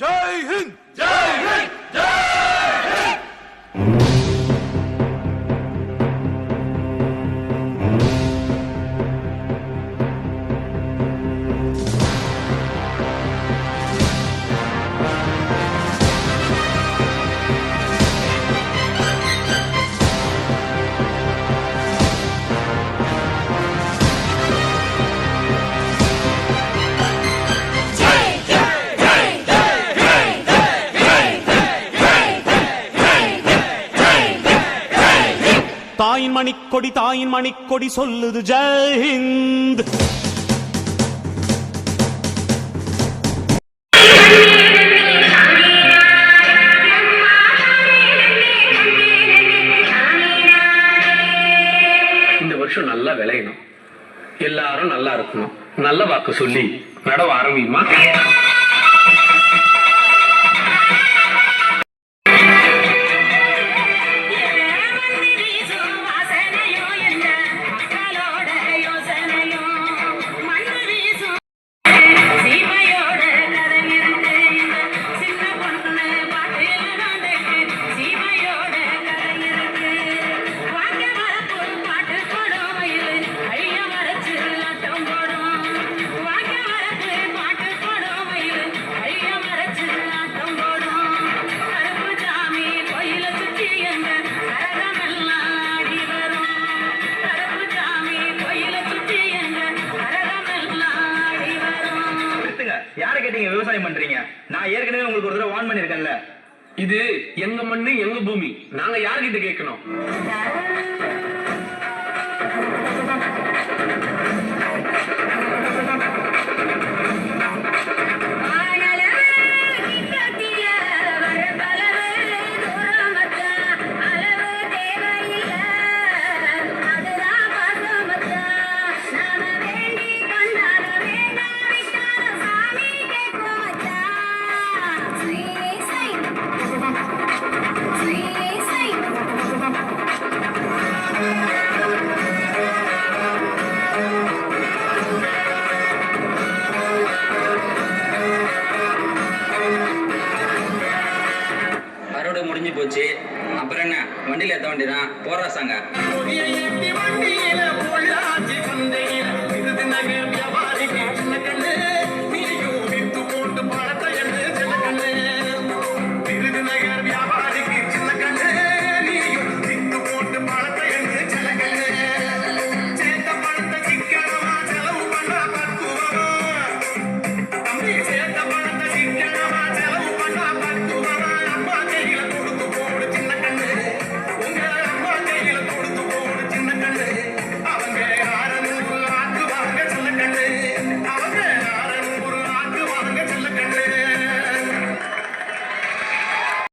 Jai Hind! Jai Hind! தாயின் மணிக்கொடி தாயின் மணிக்கொடி சொல்லுது ஜெயஹிந்த். இந்த வருஷம் நல்லா விளையணும். எல்லாரும் நல்லா இருக்கணும். நல்ல வாக்கு சொல்லி நடவ ஆரம்பியுமா? கேட்டீங்க விவசாயம் பண்றீங்க. நான் ஏற்கனவே உங்களுக்கு ஒரு தடவை வார்ன் பண்ணிருக்கேன்ல இது எங்க மண்ணு எங்க பூமி? நாங்க யார்கிட்ட கேட்கணும்? அப்புறம் என்ன வண்டியில் எத்த வண்டி தான் சாங்க